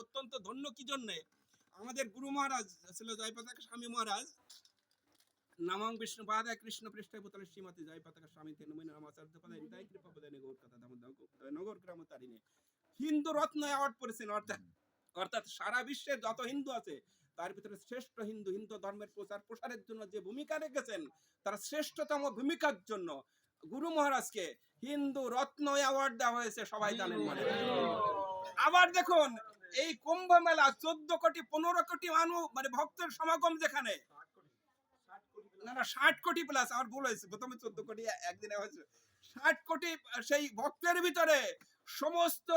অত্যন্ত ধন্য কি জন্যে? আমাদের গুরু মহারাজ ছিল জয়পতাকা স্বামী মহারাজ। নামং বিষ্ণুপাদ কৃষ্ণ পৃষ্ঠে পুতলে শ্রীমতী জয়পতাকা স্বামী তেনমিন রামাচার্য পদায় নিতাই কৃপা পদায় নগর কথা দাম নগর গ্রাম তারিণে। হিন্দু রত্ন অ্যাওয়ার্ড পড়েছেন অর্থাৎ অর্থাৎ সারা বিশ্বের যত হিন্দু আছে তার ভিতরে শ্রেষ্ঠ হিন্দু হিন্দু ধর্মের প্রচার প্রসারের জন্য যে ভূমিকা রেখেছেন তার শ্রেষ্ঠতম ভূমিকার জন্য গুরু মহারাজকে হিন্দু রত্ন অ্যাওয়ার্ড দেওয়া হয়েছে সবাই জানেন মনে। আবার দেখুন এই কুম্ভ মেলা চোদ্দ কোটি, পনেরো কোটি মানুষ মানে ভক্তের সমাগম যেখানে। না না, ষাট কোটি প্লাস আমার ভুল হয়েছে, প্রথমে চোদ্দ কোটি, একদিনে হয়েছে। ষাট কোটি, সেই ভক্তের ভিতরে সমস্ত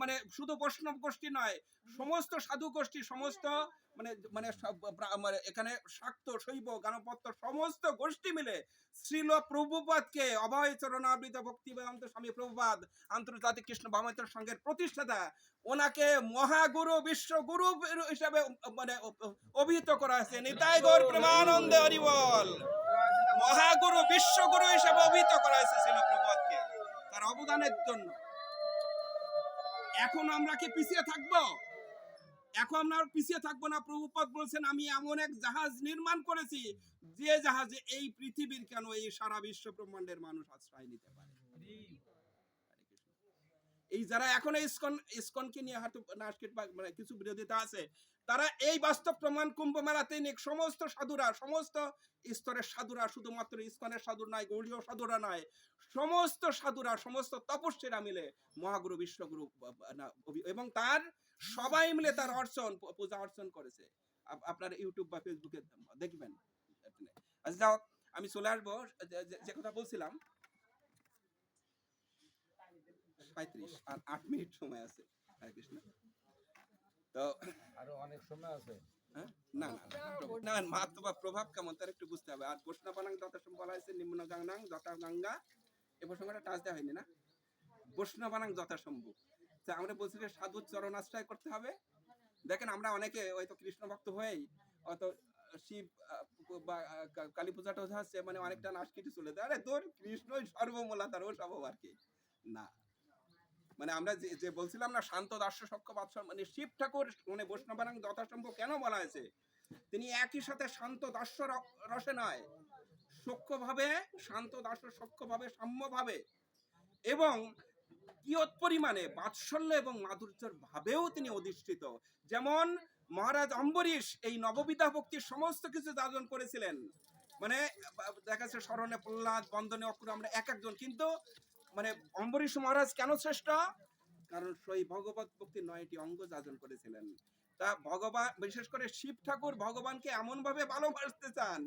মানে শুধু বৈষ্ণব গোষ্ঠী নয়, সমস্ত সাধু গোষ্ঠী, সমস্ত মানে মানে মানে এখানে শাক্ত, শৈব গানপত্য সমস্ত গোষ্ঠী মিলে শ্রীল প্রভুপাদকে অভয় চরণাবৃত ভক্তি বেদান্ত স্বামী প্রভুপাদ, আন্তর্জাতিক কৃষ্ণ ভামৈত্র সংঘের প্রতিষ্ঠাতা, ওনাকে মহাগুরু, বিশ্বগুরু হিসাবে মানে অভিহিত করা হয়েছে। নিতাই গৌর প্রেমানন্দে হরিবল। মহাগুরু, বিশ্বগুরু হিসাবে অভিহিত করা হয়েছে শিল প্রভুপাদকে। তার অবদানের জন্য। এখন আমরা কি পিছিয়ে থাকব? এখন আমরা পিছিয়ে থাকব না। প্রভুপদ বলছেন, আমি এমন এক জাহাজ নির্মাণ করেছি, যে জাহাজে এই পৃথিবীর কেন এই সারা বিশ্ব ব্রহ্মাণ্ডের মানুষ আশ্রয় নিতে পারে। এই যারা এখন ইসকন, ইসকনকে নিয়ে হাঁটু নাস্কিট বা মানে কিছু বিরোধিতা আছে, তারা এই বাস্তব প্রমাণ কুম্ভ মেলাতে নিয়ে সমস্ত সাধুরা, সমস্ত স্তরের সাধুরা, শুধুমাত্র ইসকনের সাধু নয় গৌড়ীয় সাধুরা নয়, সমস্ত সাধুরা, সমস্ত তপস্বীরা মিলে মহাগুরু বিশ্বগুরু এবং তার সবাই মিলে তার অর্চন পূজা অর্চন করেছে। আপ- আপনার ইউটিউব বা ফেসবুকে দেখবেন। আচ্ছা যাও, আমি চলে আসব। যে কথা বলছিলাম পঁয়ত্রিশ আর আট মিনিট সময় আছে। হরে কৃষ্ণ। তো আরও অনেক সময় আছে? না না না, না মাহাত্ম বা প্রভাব কেমন তার একটু বুঝতে হবে। আর বৈষ্ণবানাং যথাসম বলা হয়েছে নিম্ন গাঙ্গাং যথা গঙ্গা। এ প্রসঙ্গটা টাচ দেওয়া হয়নি না? বৈষ্ণবানাং যথাসম্ভব তা আমরা বলছি যে সাধুর চরণ আশ্রয় করতে হবে। দেখেন আমরা অনেকে হয়তো কৃষ্ণ ভক্ত হয়েই হয়তো শিব বা কালী পূজাটা হচ্ছে মানে অনেকটা নাশ কেটে চলে যায়। আরে তোর কৃষ্ণই সর্বমূলা তার ও সব আর কি। না মানে আমরা যে যে বলছিলাম না, শান্ত দাস্য সক্ষ বাৎসর মানে শিব ঠাকুর মানে বৈষ্ণবানাং যথাসম্ভব কেন বলা হয়েছে? তিনি একই সাথে শান্ত দাস্য রসে নয় সূক্ষ্মভাবে শান্ত দাস্য সূক্ষ্মভাবে সাম্যভাবে এবং কিয়ত পরিমাণে বাৎসল্য এবং মাধুর্যের ভাবেও তিনি অধিষ্ঠিত। যেমন মহারাজ অম্বরীশ এই নববিধা ভক্তির সমস্ত কিছু যাজন করেছিলেন। মানে দেখা যাচ্ছে স্মরণে প্রহ্লাদ, বন্দনে অক্র, আমরা এক একজন, কিন্তু মানে অম্বরীশ মহারাজ কেন শ্রেষ্ঠ? কারণ সেই ভগবত ভক্তির নয়টি অঙ্গ যাজন করেছিলেন। তা ভগবান বিশেষ করে শিব ঠাকুর ভগবানকে এমন ভাবে ভালোবাসতে চান,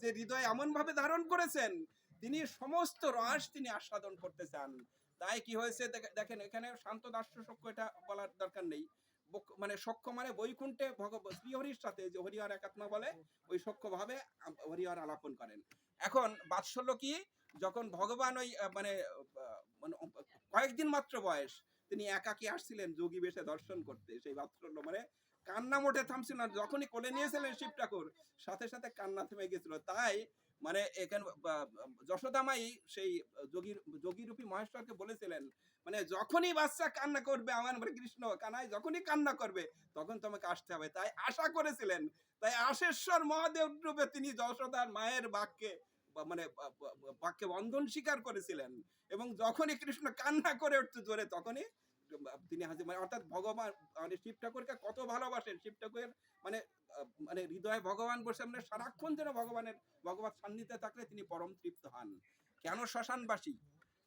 যে হৃদয় এমন ভাবে ধারণ করেছেন, তিনি সমস্ত রস তিনি আস্বাদন করতে চান। তাই কি হয়েছে দেখেন, এখানে শান্ত দাস্য সক্ষ এটা বলার দরকার নেই। মানে সক্ষ মানে বৈকুণ্ঠে ভগব, শ্রীহরির সাথে যে হরিহর একাত্মা বলে, ওই সক্ষ ভাবে হরিহর আলাপন করেন। এখন বাৎসল্য কি? যখন ভগবান ওই মানে মানে কয়েকদিন মাত্র বয়স, তিনি একাকি আসছিলেন যোগী বেশে দর্শন করতে। সেই বাৎসল্য মানে কান্না মোটে থামছিল না। যখনই কোলে নিয়েছিলেন শিব ঠাকুর, সাথে সাথে কান্না থেমে গেছিল। তাই মানে এখানে যশোদামাই সেই যোগীর যোগীরূপী মহেশ্বরকে বলেছিলেন মানে যখনই বাচ্চা কান্না করবে আমার মানে কৃষ্ণ কানাই যখনই কান্না করবে, তখন তোমাকে আসতে হবে। তাই আশা করেছিলেন। তাই আশেশ্বর মহাদেব রূপে তিনি যশোদার মায়ের বাক্যে মানে বাক্যে বন্ধন স্বীকার করেছিলেন এবং যখনই কৃষ্ণ কান্না করে উঠতে জোরে তখনই তিনি হাজির মানে অর্থাৎ ভগবান মানে শিব ঠাকুরকে কত ভালোবাসেন, শিব ঠাকুরের মানে মানে হৃদয়ে ভগবান বসে মানে সারাক্ষণ যেন ভগবানের ভগবান সান্নিধ্যে থাকলে তিনি পরম তৃপ্ত হন। কেন শ্মশানবাসী?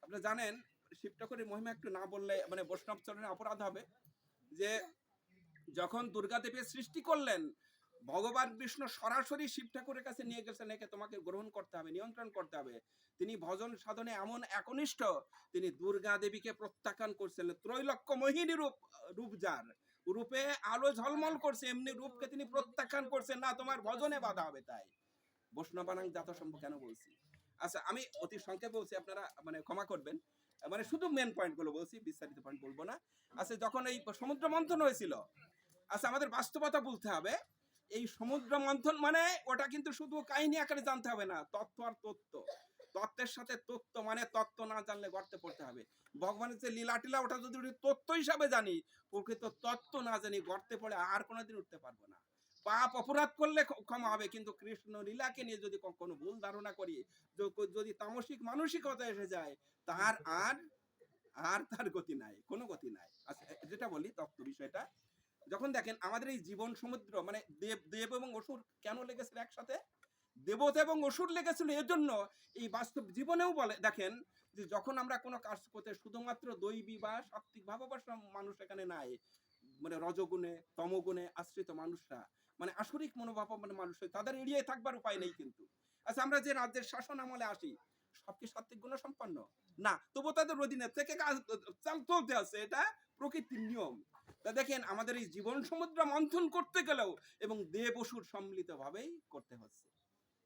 আপনি জানেন, শিব ঠাকুরের মহিমা একটু না বললে মানে বৈষ্ণব চরণে অপরাধ হবে যে, যখন দুর্গা দেবীর সৃষ্টি করলেন ভগবান বিষ্ণু সরাসরি শিব ঠাকুরের কাছে নিয়ে গেছেন, একে তোমাকে গ্রহণ করতে হবে, নিয়ন্ত্রণ করতে হবে। তিনি ভজন সাধনে এমন একনিষ্ঠ, তিনি দুর্গা দেবীকে প্রত্যাখ্যান করছেন ত্রৈলক্ষ মোহিনী রূপ রূপ যার। রূপে আলো ঝলমল করছে, এমনি রূপকে তিনি প্রত্যাখ্যান করছেন, না, তোমার ভজনে বাধা হবে তাই। বৈষ্ণবানাং জাতসম্ভ কেন বলছি? আচ্ছা আমি অতি সংক্ষেপে বলছি, আপনারা মানে ক্ষমা করবেন। মানে শুধু মেন পয়েন্টগুলো বলছি, বিস্তারিত পয়েন্ট বলব না। আচ্ছা যখন এই সমুদ্র মন্থন হয়েছিল আচ্ছা আমাদের বাস্তবতা বলতে হবে এই সমুদ্র মন্থন মানে ওটা কিন্তু শুধু কাহিনী আকারে জানতে হবে না তথ্য আর তথ্য তত্ত্বের সাথে তত্ত্ব মানে তত্ত্ব না জানলে গর্তে পড়তে হবে। ভগবানের যে লীলা টিলা ওটা যদি তত্ত্ব হিসাবে জানি, প্রকৃত তত্ত্ব না জানি, গর্তে পড়ে আর কোনোদিন উঠতে পারব না। পাপ অপরাধ করলে ক্ষমা হবে, কিন্তু কৃষ্ণ লীলাকে নিয়ে যদি ক- কোনো ভুল ধারণা করি যদি তামসিক মানসিকতা এসে যায়, তার আর আর তার গতি নাই, কোনো গতি নাই। আচ্ছা যেটা বলি তত্ত্ব বিষয়টা যখন দেখেন আমাদের এই জীবন সমুদ্র মানে দেব দেব এবং অসুর কেন লেগেছিল একসাথে? দেবতা এবং অসুর লেগেছিল এর জন্য এই বাস্তব জীবনেও বলে, দেখেন যে যখন আমরা কোনো কাজ করতে শুধুমাত্র দৈবী বা সাত্বিক ভাবাবাসা মানুষ এখানে নাই মানে রজগুণে, তমগুণে আশ্রিত মানুষরা মানে আসরিক মনোভাব মানে মানুষ, তাদের এড়িয়ে থাকবার উপায় নেই কিন্তু। আচ্ছা আমরা যে রাজ্যের শাসন আমলে আসি, সব কি সাত্বিক গুণ সম্পন্ন না তবু তাদের অধীনে থেকে চলতে আছে, এটা প্রকৃতির নিয়ম। তা দেখেন, আমাদের এই জীবন সমুদ্র মন্থন করতে গেলেও এবং দেব অসুর সম্মিলিত ভাবেই করতে হচ্ছে।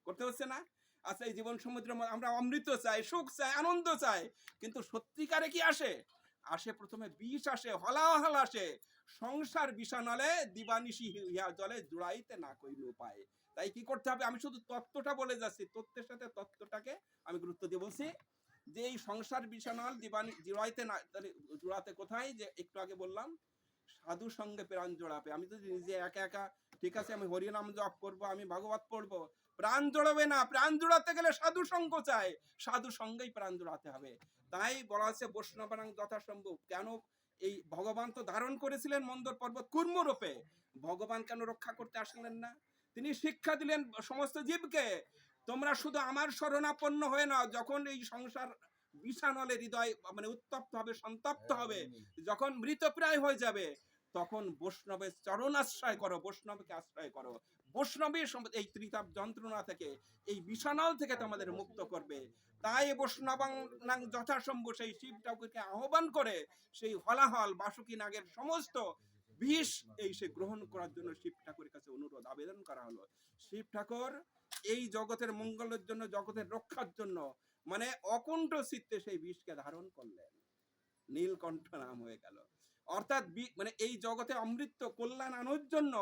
করতে হচ্ছে না? আচ্ছা এই জীবন সমুদ্র আমরা অমৃত চাই, সুখ চাই, আনন্দ চাই, কিন্তু সত্যিকারে কি আসে? আসে প্রথমে বিষ আসে, হলাহল আসে। সংসার বিষানলে দিবানিশি হিয়া জলে জুড়াইতে না কইল উপায়। তাই কি করতে হবে? আমি শুধু তত্ত্বটা বলে যাচ্ছি। তত্ত্বের সাথে তত্ত্বটাকে আমি গুরুত্ব দিয়ে বলছি যে, এই সংসার বিষানল, দিবানি জুড়াইতে না জোড়াতে কোথায়? যে, একটু আগে বললাম সাধু সঙ্গে প্রাণ জোড়াবে। আমি যদি নিজে একা একা, ঠিক আছে, আমি হরিনাম জপ করব, আমি ভাগবত পড়ব। প্রাণ জোড়াবে না, প্রাণ জোড়াতে গেলে সাধু সঙ্গ চাই। সাধু সঙ্গেই প্রাণ জোড়াতে হবে। তাই বলা আছে বৈষ্ণবানাং যথাসম্ভব। কেন এই ভগবান তো ধারণ করেছিলেন মন্দর পর্বত কুর্মরূপে ভগবান কেন রক্ষা করতে আসলেন না? তিনি শিক্ষা দিলেন সমস্ত জীবকে। তোমরা শুধু আমার শরণাপন্ন হয়ে না যখন এই সংসার বিষানলে হৃদয় মানে উত্তপ্ত হবে সন্তপ্ত হবে। যখন মৃতপ্রায় হয়ে যাবে তখন বৈষ্ণবের চরণ আশ্রয় করো বৈষ্ণবকে আশ্রয় করো। বৈষ্ণবের এই ত্রিতাপ যন্ত্রণা থেকে এই বিষানল থেকে তোমাদের মুক্ত করবে। তাই বৈষ্ণবাং যথাসম্ভব সেই শিব ঠাকুরকে আহ্বান করে সেই হলাহল বাসুকি নাগের সমস্ত বিষ এই সে গ্রহণ করার জন্য শিব ঠাকুরের কাছে অনুরোধ আবেদন করা হলো। শিব ঠাকুর এই জগতের মঙ্গলের জন্য জগতের রক্ষার জন্য মানে অকুণ্ঠ চিত্তে সেই বিষকে ধারণ করলেন। নীলকণ্ঠ নাম হয়ে গেল। অর্থাৎ মানে এই জগতে অমৃত কল্যাণ আনোর জন্য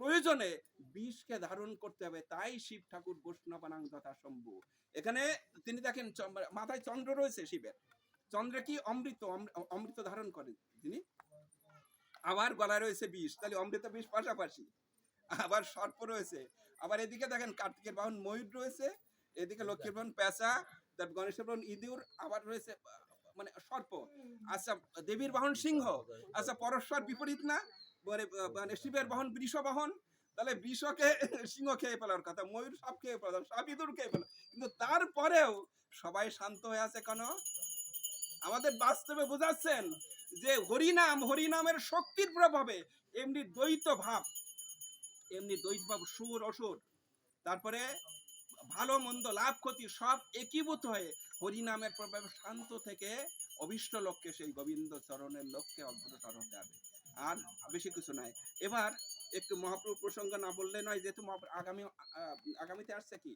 প্রয়োজনে বিষকে ধারণ করতে হবে, তাই শিব ঠাকুর বৈষ্ণবানাং যথাসম্ভু এখানে তিনি দেখেন মাথায় চন্দ্র রয়েছে শিবের। চন্দ্রে কি? অমৃত অমৃত ধারণ করেন তিনি। আবার গলায় রয়েছে বিষ, তাহলে অমৃত বিষ পাশাপাশি। আবার সর্প রয়েছে। আবার এদিকে দেখেন কার্তিকের বাহন ময়ূর রয়েছে। এদিকে লক্ষ্মীর বাহন পেঁচা তার গণেশের বাহন ইঁদুর আবার রয়েছে মানে সর্প। আচ্ছা দেবীর বাহন সিংহ। আচ্ছা পরস্পর বিপরীত না? মানে মানে শিবের বাহন বৃষ বাহন। তাহলে বৃষকে সিংহ খেয়ে ফেলার কথা ময়ূর সব খেয়ে ফেলার সব ইঁদুর খেয়ে ফেলা। কিন্তু তারপরেও সবাই শান্ত হয়ে আছে কেন? আমাদের বাস্তবে বোঝাচ্ছেন যে হরিনাম হরিনামের শক্তির প্রভাবে এমনি দ্বৈত ভাব এমনি দ্বৈত ভাব সুর অসুর। তারপরে ভালো মন্দ লাভ ক্ষতি সব একীভূত হয়ে হরিনামের প্রভাবে শান্ত থেকে অভিষ্ট লক্ষ্যে সেই গোবিন্দ চরণের লক্ষ্যে অগ্রসর হতে হবে আর বেশি কিছু নাই এবার একটু মহাপ্রভু প্রসঙ্গ না বললে নয় যেহেতু আগামী আগামীতে আসছে কি?